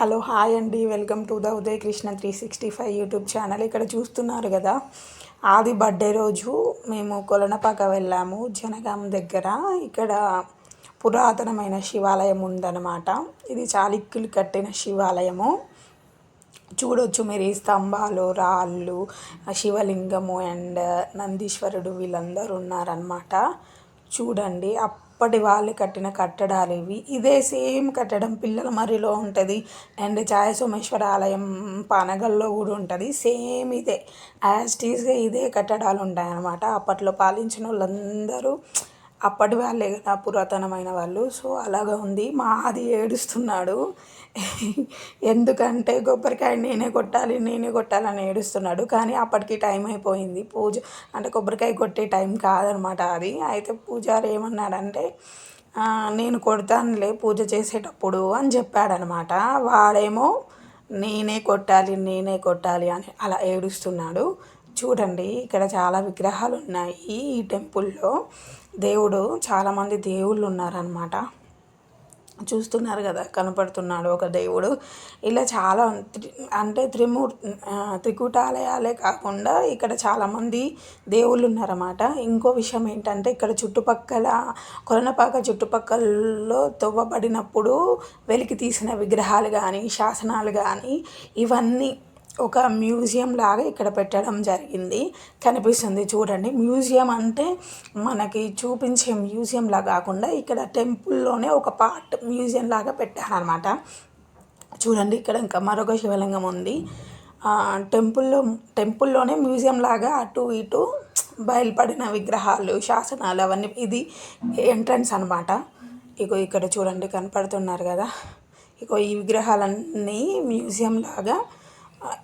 Hello hi అండి. Welcome to the Uday Krishna three sixty five YouTube channel. ఇక్కడ చూస్తున్నారు కదా ఆది బర్త్డే రోజు మేము కొలనపాక వెళ్ళాము జనగాం దగ్గర. ఇక్కడ పురాతనమైన శివాలయం ఉందన్నమాట. ఇది చాళుక్యులు కట్టిన శివాలయము. చూడొచ్చు మీరు ఈ స్తంభాలు రాళ్ళు శివలింగము అండ్ నందీశ్వరుడు వీళ్ళందరూ ఉన్నారనమాట చూడండి అప్పటి వాళ్ళు కట్టిన కట్టడాలు ఇవి. ఇదే సేమ్ కట్టడం పిల్లల మరిలో ఉంటుంది. అండ్ ఛాయ సోమేశ్వర ఆలయం పానగల్లో కూడా ఉంటుంది. సేమ్ ఇదే. యాజ్ టీజ్గా ఇదే కట్టడాలు ఉంటాయన్నమాట. అప్పట్లో పాలించిన వాళ్ళందరూ అప్పటి వాళ్ళే కదా పురాతనమైన వాళ్ళు. సో అలాగా ఉంది. మా ఆది ఏడుస్తున్నాడు. ఎందుకంటే కొబ్బరికాయ నేనే కొట్టాలి నేనే కొట్టాలని ఏడుస్తున్నాడు. కానీ అప్పటికి టైం అయిపోయింది. పూజ అంటే కొబ్బరికాయ కొట్టే టైం కాదనమాట అది. అయితే పూజారు ఏమన్నాడంటే నేను కొడతానులే పూజ చేసేటప్పుడు అని చెప్పాడనమాట. వాడేమో నేనే కొట్టాలి నేనే కొట్టాలి అని అలా ఏడుస్తున్నాడు. చూడండి ఇక్కడ చాలా విగ్రహాలు ఉన్నాయి ఈ టెంపుల్లో దేవుడు చాలామంది దేవుళ్ళు ఉన్నారనమాట చూస్తున్నారు కదా కనపడుతున్నాడు ఒక దేవుడు. ఇలా చాలా త్రి- అంటే త్రిమూర్ త్రికూటాలయాలే కాకుండా ఇక్కడ చాలామంది దేవుళ్ళు ఉన్నారన్నమాట ఇంకో విషయం ఏంటంటే ఇక్కడ చుట్టుపక్కల కొలనపాక చుట్టుపక్కలలో తవ్వబడినప్పుడు వెలికి తీసిన విగ్రహాలు కానీ శాసనాలు కానీ ఇవన్నీ ఒక మ్యూజియం లాగా ఇక్కడ పెట్టడం జరిగింది. కనిపిస్తుంది చూడండి. మ్యూజియం అంటే మనకి చూపించే మ్యూజియంలా కాకుండా ఇక్కడ టెంపుల్లోనే ఒక పార్ట్ మ్యూజియం లాగా పెట్టారనమాట చూడండి ఇక్కడ ఇంకా మరొక శివలింగం ఉంది. టెంపుల్లో టెంపుల్లోనే మ్యూజియం లాగా అటు ఇటు బయలుపడిన విగ్రహాలు శాసనాలు అవన్నీ ఇది ఎంట్రన్స్ అనమాట ఇగో ఇక్కడ చూడండి కనపడుతున్నారు కదా. ఇగో ఈ విగ్రహాలన్నీ మ్యూజియం లాగా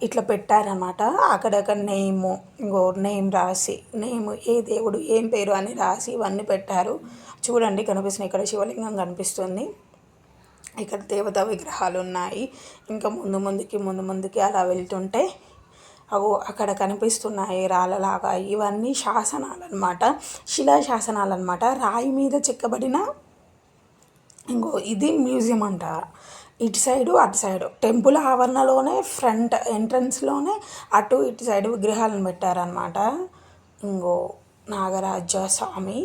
ఇట్లా పెట్టారనమాట అక్కడక్కడ నేము ఇంకో నేమ్ రాసి నేమ్ ఏ దేవుడు ఏం పేరు అని రాసి ఇవన్నీ పెట్టారు. చూడండి కనిపిస్తుంది ఇక్కడ శివలింగం కనిపిస్తుంది. ఇక్కడ దేవతా విగ్రహాలు ఉన్నాయి. ఇంకా ముందు ముందుకి ముందు ముందుకి అలా వెళ్తుంటే అగో అక్కడ కనిపిస్తున్నాయి రాళ్ళలాగా. ఇవన్నీ శాసనాలు అనమాట శిలా శాసనాలు అనమాట రాయి మీద చెక్కబడిన ఇంకో ఇది మ్యూజియం అంట. ఇటు సైడు అటు సైడు. టెంపుల్ ఆవరణలోనే ఫ్రంట్ ఎంట్రన్స్లోనే అటు ఇటు సైడు విగ్రహాలను పెట్టారనమాట ఇంకో నాగరాజ స్వామి.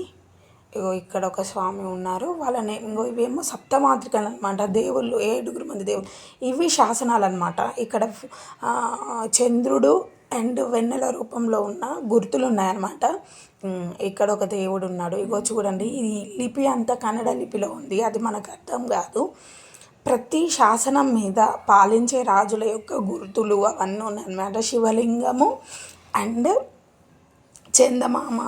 ఇగో ఇక్కడ ఒక స్వామి ఉన్నారు. వాళ్ళని ఇంకో ఇవేమో సప్తమాత్రికలు అనమాట దేవుళ్ళు ఏడుగురు మంది దేవుళ్ళు. ఇవి శాసనాలు అనమాట ఇక్కడ చంద్రుడు అండ్ వెన్నెల రూపంలో ఉన్న గుర్తులు ఉన్నాయన్నమాట ఇక్కడ ఒక దేవుడు ఉన్నాడు ఇగో చూడండి ఈ లిపి అంతా కన్నడ లిపిలో ఉంది. అది మనకు అర్థం కాదు. ప్రతి శాసనం మీద పాలించే రాజుల యొక్క గుర్తులు అవన్నీ ఉన్నాయన్నమాట శివలింగము అండ్ చందమామ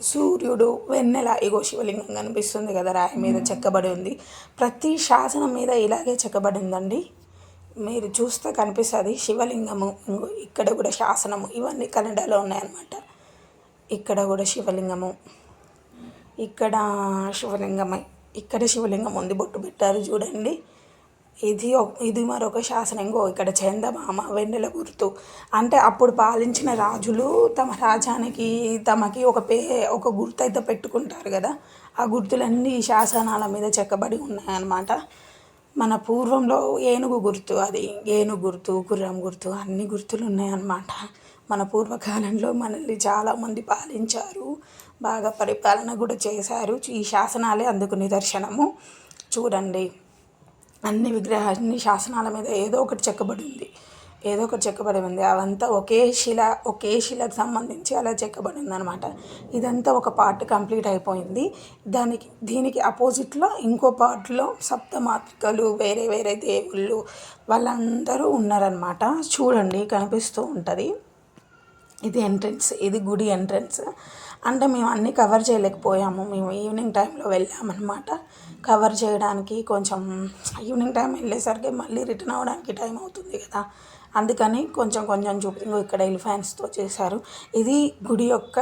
సూర్యుడు వెన్నెల. ఇగో శివలింగం కనిపిస్తుంది కదా రాయి మీద చెక్కబడి ఉంది. ప్రతి శాసనం మీద ఇలాగే చెక్కబడి ఉందండి. మీరు చూస్తే కనిపిస్తుంది శివలింగము ఇక్కడ కూడా శాసనము. ఇవన్నీ కన్నడలో ఉన్నాయన్నమాట. ఇక్కడ కూడా శివలింగము. ఇక్కడ శివలింగమై ఇక్కడ శివలింగం ఉంది బొట్టు పెట్టారు చూడండి. ఇది ఒక- ఇది మరొక శాసనం ఇక్కడ చందమామ వెన్నెల గుర్తు. అంటే అప్పుడు పాలించిన రాజులు తమ రాజ్యానికి తమకి ఒక పే ఒక గుర్తు అయితే పెట్టుకుంటారు కదా. ఆ గుర్తులన్నీ ఈ శాసనాల మీద చెక్కబడి ఉన్నాయన్నమాట. మన పూర్వంలో ఏనుగు గుర్తు అది ఏనుగు గుర్తు గుర్రం గుర్తు అన్ని గుర్తులు ఉన్నాయన్నమాట మన పూర్వకాలంలో మనల్ని చాలామంది పాలించారు బాగా పరిపాలన కూడా చేశారు. ఈ శాసనాలే అందుకు నిదర్శనము. చూడండి. అన్ని విగ్రహ అన్ని శాసనాల మీద ఏదో ఒకటి చెక్కబడి ఉంది. ఏదో ఒకటి చెక్కబడి ఉంది. అవంతా ఒకే శిల ఒకే శిలకు సంబంధించి అలా చెక్కబడి ఉందన్నమాట. ఇదంతా ఒక పార్ట్ కంప్లీట్ అయిపోయింది. దానికి దీనికి అపోజిట్లో ఇంకో పార్ట్లో సప్తమాత్రికలు వేరే వేరే దేవుళ్ళు వాళ్ళందరూ ఉన్నారనమాట చూడండి కనిపిస్తూ ఉంటుంది. ఇది ఎంట్రన్స్ ఇది గుడి ఎంట్రన్స్ అంటే మేము అన్నీ కవర్ చేయలేకపోయాము. మేము ఈవినింగ్ టైంలో వెళ్ళామన్నమాట. కవర్ చేయడానికి కొంచెం ఈవినింగ్ టైం వెళ్ళేసరికి మళ్ళీ రిటర్న్ అవ్వడానికి టైం అవుతుంది కదా. అందుకని కొంచెం కొంచెం చూపి ఇక్కడ ఎలిఫెంట్స్తో చేశారు. ఇది గుడి యొక్క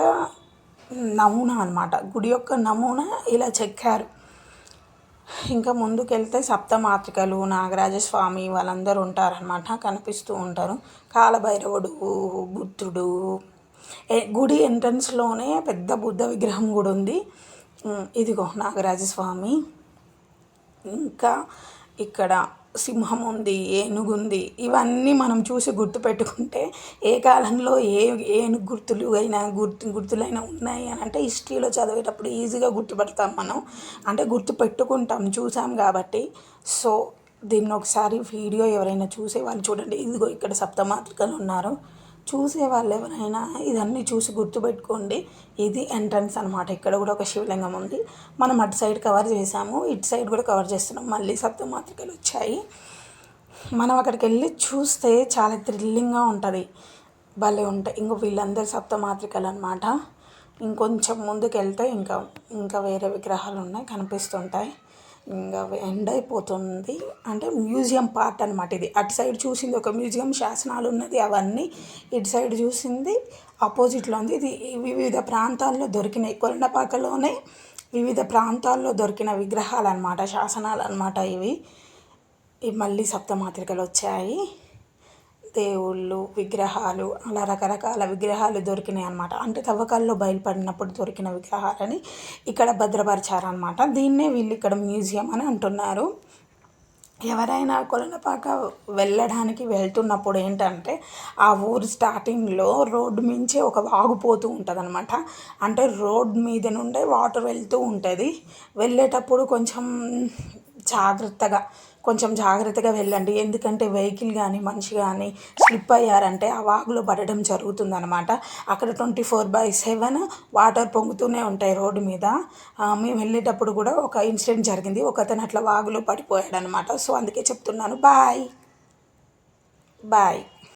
నమూనా అనమాట గుడి యొక్క నమూనా ఇలా చెక్కారు. ఇంకా ముందుకెళ్తే సప్తమాతృకలు నాగరాజస్వామి వాళ్ళందరూ ఉంటారనమాట కనిపిస్తూ ఉంటారు. కాలభైరవుడు బుద్ధుడు ఏ- గుడి ఎంట్రన్స్లోనే పెద్ద బుద్ధ విగ్రహం కూడా ఉంది. ఇదిగో ఇదిగో నాగరాజస్వామి. ఇంకా ఇక్కడ సింహం ఉంది ఏనుగు ఉంది ఇవన్నీ మనం చూసి గుర్తుపెట్టుకుంటే ఏ కాలంలో ఏ ఏనుగు గుర్తులు అయినా గుర్తు గుర్తులైనా ఉన్నాయి అని అంటే హిస్టరీలో చదివేటప్పుడు ఈజీగా గుర్తుపెడతాం మనం. అంటే గుర్తు పెట్టుకుంటాం చూసాం కాబట్టి. సో దీన్ని ఒకసారి వీడియో ఎవరైనా చూసే వాళ్ళు చూడండి. ఇదిగో ఇక్కడ సప్తమాతృకలు ఉన్నారు. చూసే వాళ్ళు ఎవరైనా ఇదన్నీ చూసి గుర్తుపెట్టుకోండి. ఇది ఎంట్రన్స్ అనమాట ఇక్కడ కూడా ఒక శివలింగం ఉంది. మనం అటు సైడ్ కవర్ చేసాము. ఇటు సైడ్ కూడా కవర్ చేస్తున్నాం. మళ్ళీ సప్తమాత్రికలు వచ్చాయి. మనం అక్కడికి వెళ్ళి చూస్తే చాలా థ్రిల్లింగ్గా ఉంటుంది. భలే ఉంటాయి. ఇంకో వీళ్ళందరూ సప్తమాత్రికలు అనమాట ఇంకొంచెం ముందుకు వెళ్తే ఇంకా ఇంకా వేరే విగ్రహాలు ఉన్నాయి. కనిపిస్తుంటాయి. ఇంకా ఎండ్ అయిపోతుంది. అంటే మ్యూజియం పార్ట్ అనమాట ఇది. అటు సైడ్ చూసింది ఒక మ్యూజియం శాసనాలు ఉన్నది అవన్నీ ఇటు సైడ్ చూసింది. ఆపోజిట్లో ఉంది. ఇది వివిధ ప్రాంతాల్లో దొరికినాయి. కొండపాకలోనే వివిధ ప్రాంతాల్లో దొరికిన విగ్రహాలు అనమాట శాసనాలు అనమాట ఇవి. ఇవి మళ్ళీ సప్తమాత్రికలు వచ్చాయి. దేవుళ్ళు విగ్రహాలు అలా రకరకాల విగ్రహాలు దొరికినాయి అనమాట అంటే తవ్వకాల్లో బయలుపడినప్పుడు దొరికిన విగ్రహాలని ఇక్కడ భద్రపరిచారనమాట దీన్నే వీళ్ళు ఇక్కడ మ్యూజియం అని అంటున్నారు. ఎవరైనా కొలనపాక వెళ్ళడానికి వెళ్తున్నప్పుడు ఏంటంటే ఆ ఊరు స్టార్టింగ్లో రోడ్డు మించి ఒక వాగుపోతూ ఉంటుంది అనమాట అంటే రోడ్ మీద నుండే వాటర్ వెళ్తూ ఉంటుంది. వెళ్ళేటప్పుడు కొంచెం జాగ్రత్తగా కొంచెం జాగ్రత్తగా వెళ్ళండి. ఎందుకంటే వెహికల్ కానీ మనిషి కానీ స్లిప్ అయ్యారంటే ఆ వాగులో పడడం జరుగుతుందనమాట అక్కడ twenty four by seven water పొంగుతూనే ఉంటాయి రోడ్డు మీద. మేము వెళ్ళేటప్పుడు కూడా ఒక ఇన్సిడెంట్ జరిగింది. ఒక అతను అట్లా వాగులో పడిపోయాడు అనమాట సో అందుకే చెప్తున్నాను. బాయ్. బాయ్.